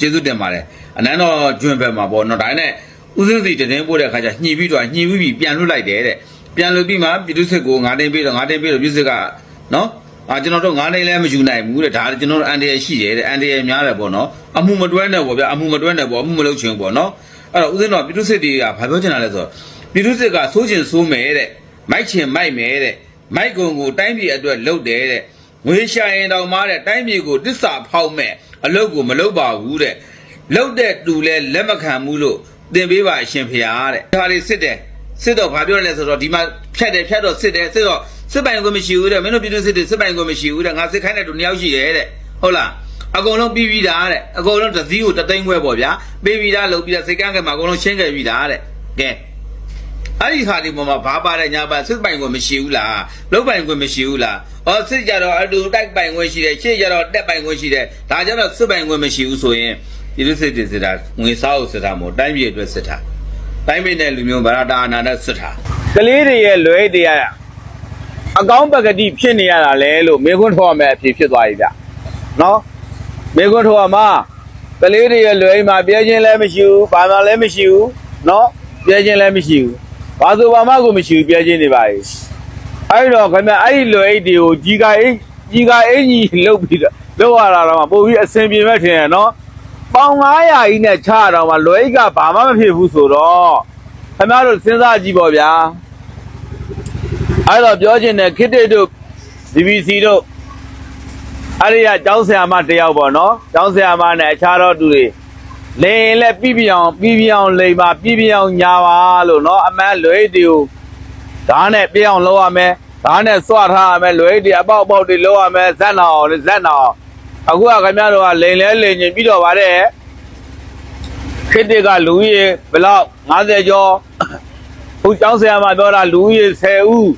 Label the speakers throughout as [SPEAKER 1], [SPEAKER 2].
[SPEAKER 1] ကျေးဇူးတင်ပါတယ်အနန်းတော်ကျွန်းဘက်မှာပေါ့နော်ဒါနဲ့ဦးစင်းစီတည်င်းပို့တဲ့အခါကျညှိပြီးတော့ညှိပြီးပြီပြန်လွတ်လိုက်တယ်တဲ့ပြန်လွတ်ပြီးမှပြည်သူစစ်ကိုငါတင်ပြီးတော့ငါတင်ပြီးတော့ပြည်သူစစ်ကနော်အာကျွန်တော်တို့ငါနေလည်းမယူနိုင်ဘူးတဲ့ဒါကျွန်တော်တို့အန်တရရှိတယ်တဲ့အန်တရများတယ်ပေါ့နော်အမှုမတွဲနဲ့ပေါ့ဗျအမှုမတွဲနဲ့ပေါ့အမှုမလုပ်ချင်ဘူးပေါ့နော်အဲ့တော့ဦးစင်းတော်ပြည်သူစစ်တွေကဘာပြောချင်တာလဲဆိုတော့ပြည်သူစစ်ကစိုးချင်စိုးမယ်တဲ့မိုက်ချင်မိုက်မယ်တဲ့မိုက်ကုံကိုတိုင်းပြည်အတွက်လှုပ်တယ်တဲ့ငွေရှာရင်တောင်မှတဲ့တိုင်းပြည်ကိုတစ္ဆာဖောက်မဲ့ အလုပ်ကိုမလုပ်ပါဘူးတဲ့လှုပ်တဲ့သူလဲလက်မခံဘူးလို့သင်ပေးပါအရှင်ဖျားတဲ့ဒါလေးစစ်တယ်စစ်တော့ဘာပြောရလဲဆိုတော့ဒီမှာဖြတ်တယ်ဖြတ်တော့စစ်တယ်စစ်တော့စစ်ပိုင်ကိုမရှိဘူးတဲ့မင်းတို့ပြည်သူစစ်တွေစစ်ပိုင်ကိုမရှိဘူးတဲ့ငါစစ်ခိုင်းတဲ့သူနှစ်ယောက်ရှိတယ်တဲ့ဟုတ်လားအကုန်လုံးပြီးပြီးသားတဲ့အကုန်လုံးတစ်စည်းကိုတသိန်းခွဲပေါ့ဗျာပြီးပြီးသားလုပ်ပြီးသားစိတ်ကန်းကမှာအကုန်လုံးရှင်းခဲ့ပြီးသားတဲ့ကဲ အဲ့ဒီခါဒီပေါ်မှာဘာပါတဲ့ညာပါစစ်ပိုင်ကိုမရှိဘူးလားလုတ်ပိုင်ကိုမရှိဘူးလားအော်စစ်ကြတော့အတူတိုက်ပိုင်ကိုရှိတယ်ရှေ့ကြတော့တက်ပိုင်ကိုရှိတယ်ဒါကြတော့စစ်ပိုင်ကိုမရှိဘူးဆိုရင်ပြည်သူစစ်တွေစစ်တာငွေစားကိုစစ်တာမဟုတ်တိုင်းပြည်အတွက်စစ်တာတိုင်းပြည်နဲ့လူမျိုးဗရာတာအနာနဲ့စစ်တာ
[SPEAKER 2] ကလေးတွေရဲ့လွဲတရားအကောင်းပကတိဖြစ်နေရတာလဲလို့မေခွန်းထောက်ရမယ်အဖြစ်ဖြစ်သွားပြီဗျနော်မေခွန်းထောက်ရမှာကလေးတွေရဲ့လွဲအိမ်မှာပြဲခြင်းလည်းမရှိဘူးဘာမှလည်းမရှိဘူးနော်ပြဲခြင်းလည်းမရှိဘူး ဘာဆိုဘာမှကိုမရှိဘူးပြဲခြင်းနေပါ යි အဲ့တော့ခင်ဗျအဲ့ဒီလွဲအိတ်တွေကိုကြီးကအိတ်ကြီးကအင်ကြီးလုတ်ပြီးတော့လောက်ရတာတော့မှပို့ပြီးအဆင်ပြေမဲ့ထင်ရနော်ပေါင်900ကြီးနဲ့ချတော့မှလွဲအိတ်ကဘာမှမဖြစ်ဘူးဆိုတော့ခင်ဗျားတို့စဉ်းစားကြည့်ပေါ့ဗျာအဲ့တော့ပြောချင်တယ်ခစ်တစ်တို့ BBC တို့အဲ့ဒီကကျောင်းဆရာမတယောက်ပေါ့နော်ကျောင်းဆရာမနဲ့အခြားသောသူတွေ လိန်လက်ပြီးပြအောင်ပြီးပြအောင်လိန်ပါပြီးပြအောင်ညာပါလို့နော်အမှန်လွဲတီကိုဓာတ်နဲ့ပြအောင်လုပ်ရမယ်ဓာတ်နဲ့စွထားရမယ်လွဲတီအပေါက်အပေါက်တွေလုပ်ရမယ်ဇက်နာအောင်ဇက်နာအောင်အခုကခင်ဗျားတို့ကလိန်လဲလိန်ချင်းပြီးတော့ပါတယ်ခစ်တစ်ကလူကြီးရေဘယ်လောက်50ကျော် ဟိုကျောင်းဆရာမပြောတာလူကြီး10ဦး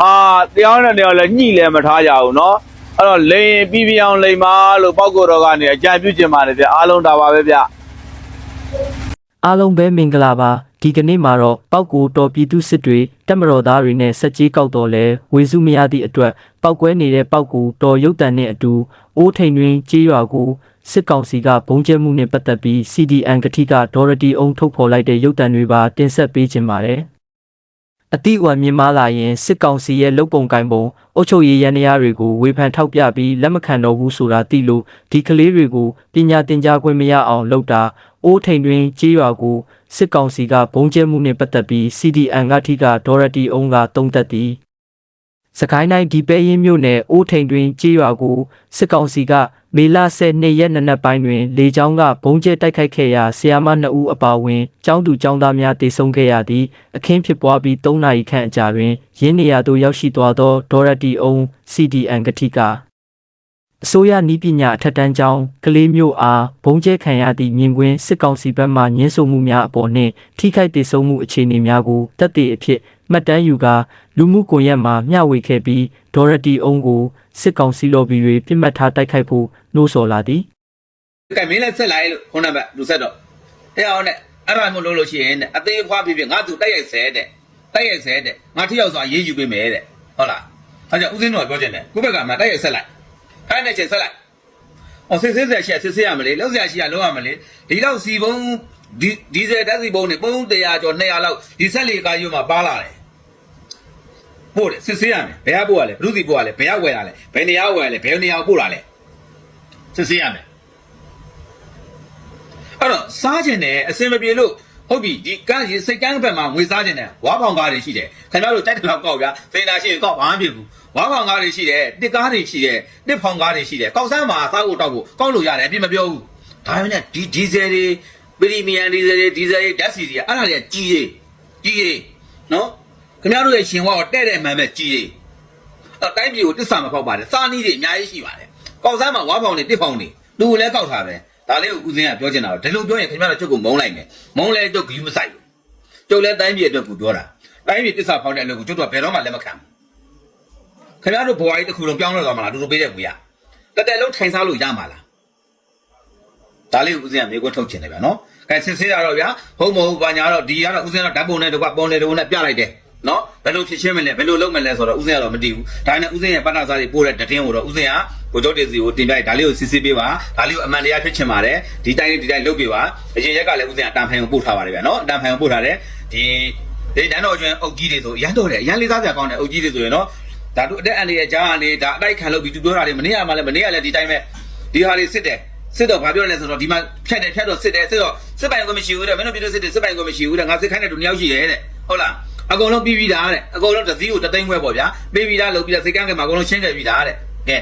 [SPEAKER 2] ဟာတရားနဲ့တရားလည်းညှိလည်းမထားကြဘူးเนาะအဲ့တော့လိန်ပြီးပြအောင်လိန်ပါလို့ပောက်ကိုတော်ကနေအကြံပြုချင်ပါတယ်ဗျအားလုံးဒါပါပဲဗျ
[SPEAKER 3] အားလုံးပဲမင်္ဂလာပါဒီကနေ့မှာတော့ပောက်ကူတော်ပြည်သူစစ်တွေတက်မတော်သားတွေနဲ့စက်ကြီးကောက်တော်လဲဝေစုမရသည့်အတွက်ပောက်ကွဲနေတဲ့ပောက်ကူတော်ရုတ်တန်နဲ့အတူအိုးထိန်တွင်ကြေးရွာကိုစစ်ကောင်စီကဘုံကျဲမှုနဲ့ပတ်သက်ပြီး CDN ကတိကဒေါ်ရတီအုံထုတ်ဖော်လိုက်တဲ့ရုတ်တံတွေပါတင်ဆက်ပေးခြင်းပါတယ်အတိအဝမြင်မာလာရင်စစ်ကောင်စီရဲ့လုံပုံကင်ပုံအုတ်ချုပ်ရေးရန်ရာတွေကိုဝေဖန်ထောက်ပြပြီးလက်မခံတော့ဘူးဆိုတာသိလို့ဒီကလေးတွေကိုပညာသင်ကြားခွင့်မရအောင်လုပ်တာ အိုးထိန်တွင်ကြေးရွာကိုစစ်ကောင်စီကဘုံကျဲမှုနဲ့ပတ်သက်ပြီး CDN ကထိကဒေါ်ရတီအုံကတုံးသက်သည်စကိုင်းတိုင်းဒီပဲရင်မြို့နယ်အိုးထိန်တွင်ကြေးရွာကိုစစ်ကောင်စီကမေလ12ရက်နေ့နက်ပိုင်းတွင် လေကြောင်းကဘုံကျဲတိုက်ခိုက်ခဲ့ရာဆီယာမ2ဦးအပါအဝင်ကျောင်းသူကျောင်းသားများတေဆုံးခဲ့ရသည့်အခင်းဖြစ်ပွားပြီး3နာရီခန့်အကြာတွင်ရင်းနေရာသို့ရောက်ရှိသွားသောဒေါ်ရတီအုံ CDN ကတိက အစိုးရနီးပညာအထက်တန်းကျောင်းကလေးမျိုးအားဘုံကျဲခံရသည့်မြင်ကွင်းစစ်ကောင်စီဘက်မှညှင်းဆိုမှုများအပေါ်နှင့်ထိခိုက်ဒေဆုံးမှုအခြေအနေများကိုတက်တည်အဖြစ်မှတ်တမ်းယူကာလူမှုကွန်ရက်မှာမျှဝေခဲ့ပြီးဒေါ်ရတီအုံကိုစစ်ကောင်စီလော်ဘီတွေပြစ်မှတ်ထားတိုက်ခိုက်ဖို့နှိုးဆော်လာသည်
[SPEAKER 1] ကဲမင်းလည်းဆက်လိုက်လို့ခုနကလူဆက်တော့တဲ့အောင်နဲ့အဲ့ဒါမျိုးလုပ်လို့ရှိရင်တဲ့အသေးဖွားဖြစ်ဖြစ်ငါသူတိုက်ရိုက်ဆဲတဲ့တိုက်ရိုက်ဆဲတဲ့ငါထိရောက်စွာရေးယူပေးမယ်တဲ့ဟုတ်လားအဲကြောင့်ဦးစင်းတို့ကပြောချင်တယ်ကိုယ့်ဘက်ကမှတိုက်ရိုက်ဆက်လိုက် ခိုင်းတဲ့ချိန်ဆက်လိုက်အော်စစ်စစ်ဆက်ရှက်စစ်စစ်ရမလေလောက်ဆရာရှိရလောက်ရမလေဒီလောက်စီပုံးဒီဒီဇယ်ဓာတ်စီပုံးနေပုံး100ကျော်200လောက်ဒီဆက်လေကားယူမှာပါလာတယ်ပို့တယ်စစ်စစ်ရမယ်ဘယ်ကပို့ရလဲဘုသူစီပို့ရလဲဘယ်ကဝယ်ရလဲဘယ်နေရာဝယ်ရလဲဘယ်နေရာပို့ရလဲစစ်စစ်ရမယ်အဲ့တော့စားကျင်တယ်အစင်မပြေလို့ ဟုတ်ပြီဒီကန်းစိတ်ကန်းဘက်မှာငွေစားကျင်တယ်ဝါဖောင်ကားတွေရှိတယ်ခင်ဗျားတို့တိုက်တယ်လောက်ကောက်ဗျာစိန်တာရှိရင်ကောက်ဘာမှမဖြစ်ဘူးဝါဖောင်ကားတွေရှိတယ်တစ်ကားတွေရှိတယ်တစ်ဖောင်ကားတွေရှိတယ်ကောက်ဆန်းမှာစားဖို့တောက်ဖို့ကောက်လို့ရတယ်အပြစ်မပြောဘူးဒါပေမဲ့ဒီဒီဇယ်တွေပရီမီယံဒီဇယ်တွေဒီဇယ်တွေဓာတ်စီတွေအဲ့ဒါတွေကကြီးရေးကြီးရေးနော်ခင်ဗျားတို့ရဲ့ရှင်ဝါကိုတဲ့တဲ့မှန်မဲ့ကြီးရေးအဲ့တိုင်းပြည်ကိုတစ္ဆာမဖောက်ပါတယ်စားနည်းတွေအများကြီးရှိပါတယ်ကောက်ဆန်းမှာဝါဖောင်တွေတစ်ဖောင်တွေလူကိုလည်းကောက်ထားပဲ ဒါလေးကိုဦးစင်းကပြောချင်တာတော့ဒီလိုပြောရင်ခင်ဗျားတို့ချုပ်ကိုမုန်းလိုက်မယ်မုန်းလဲကျုပ်ဂယူမဆိုင်ဘူးကျုပ်လည်းတိုင်းပြည်အတွက်ကိုပြောတာတိုင်းပြည်တစ္ဆာဖောက်တဲ့အလုပ်ကိုကျုပ်တို့ကဘယ်တော့မှလက်မခံဘူးခင်ဗျားတို့ဘဝကြီးတစ်ခုလုံးပြောင်းလဲသွားမှာလားတူတူပေးတဲ့ကိုရတက်တက်လုံးထိုင်စားလို့ရမှာလားဒါလေးကိုဦးစင်းကမေးခွန်းထုတ်ချင်တယ်ဗျာနော်ကဲစစ်ဆေးတာတော့ဗျာဟုတ်မဟုတ်ဘာညာတော့ဒီကတော့ဦးစင်းကဓာတ်ပုံနဲ့တကွပုံနဲ့တကွနဲ့ပြလိုက်တယ်နော် ဘယ်လိုဖြစ်ချင်းမလဲဘယ်လိုလုပ်မလဲဆိုတော့ဥစဉ်ကတော့မတည်ဘူးဒါနဲ့ဥစဉ်ရဲ့ပတ်နာစားတွေပို့တဲ့တည်င်းကိုတော့ဥစဉ်ကကိုကျော်တေစီကိုတင်ပြလိုက်ဒါလေးကိုစစ်စစ်ပေးပါဒါလေးကိုအမှန်တရားဖြစ်ချင်ပါတယ်ဒီတိုင်းလေးဒီတိုင်းလုပ်ပေးပါအရင်ရက်ကလည်းဥစဉ်ကအတန်ဖိုင်ကိုပို့ထားပါတယ်ဗျာနော်အတန်ဖိုင်ကိုပို့ထားတယ်ဒီဒီတန်းတော်ကျွန်းအုတ်ကြီးတွေဆိုရမ်းတော့တယ်ရမ်းလေးစားစရာကောင်းတယ်အုတ်ကြီးတွေဆိုရင်နော်ဒါတို့အတက်အန်ရဲ့ကြားကနေဒါအတိုက်ခံလုပ်ပြီးသူပြောတာတွေမနေ့ကမှလည်းမနေ့ကလည်းဒီတိုင်းပဲဒီဟာလေးစစ်တယ်စစ်တော့ဘာပြောလဲဆိုတော့ဒီမှာဖြတ်တယ်ဖြတ်တော့စစ်တယ်စစ်တော့စစ်ပိုင်ကိုမရှိဘူးတဲ့မင်းတို့ပြည်သူစစ်တယ်စစ်ပိုင်ကိုမရှိဘူးတဲ့ငါစစ်ခိုင်းတဲ့လူနှစ်ယောက်ရှိတယ်တဲ့ဟုတ်လား အကုန်လုံးပြီးပြီးသားတဲ့အကုန်လုံးတစ်စည်းကိုတသိန်းခွဲပေါ့ဗျာပြီးပြီးသားလုပ်ပြီးသားစိတ်ကန်းကမှာအကုန်လုံးရှင်းခဲ့ပြီးသားတဲ့ကဲ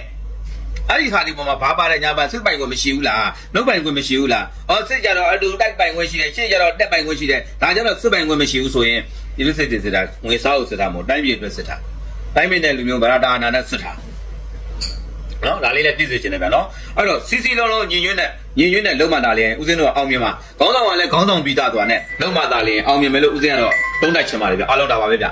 [SPEAKER 1] အဲ့ဒီခါဒီပေါ်မှာဘာပါတဲ့ညာပါစစ်ပိုင်ကိုမရှိဘူးလားနှုတ်ပိုင်ကိုမရှိဘူးလားအော်စစ်ကြတော့အတူတိုက်ပိုင်ကိုရှိတယ်ရှင်းကြတော့တက်ပိုင်ကိုရှိတယ်ဒါကြတော့စစ်ပိုင်ကိုမရှိဘူးဆိုရင်ဒီလိုစစ်တယ်စစ်တာငွေစားကိုစစ်တာမဟုတ်တိုင်းပြည်အတွက်စစ်တာတိုင်းပြည်နဲ့လူမျိုးဗရာတာအနာနဲ့စစ်တာနော်ဒါလေးလည်းသိစေချင်တယ်ဗျာနော်အဲ့တော့စီစီလုံးလုံးညင်ညွန်းနဲ့ညင်ညွန်းနဲ့လုံးမသားလေးဦးစင်းတို့ကအောင်မြင်ပါခေါင်းဆောင်ကလည်းခေါင်းဆောင်ပြီးသားသွားနဲ့လုံးမသားလေးအောင်မြင်မယ်လို့ဦးစင်းကတော့ တုံးတိုက်ချင်ပါတယ်ဗျာအားလုံးဒါပါပဲဗျာ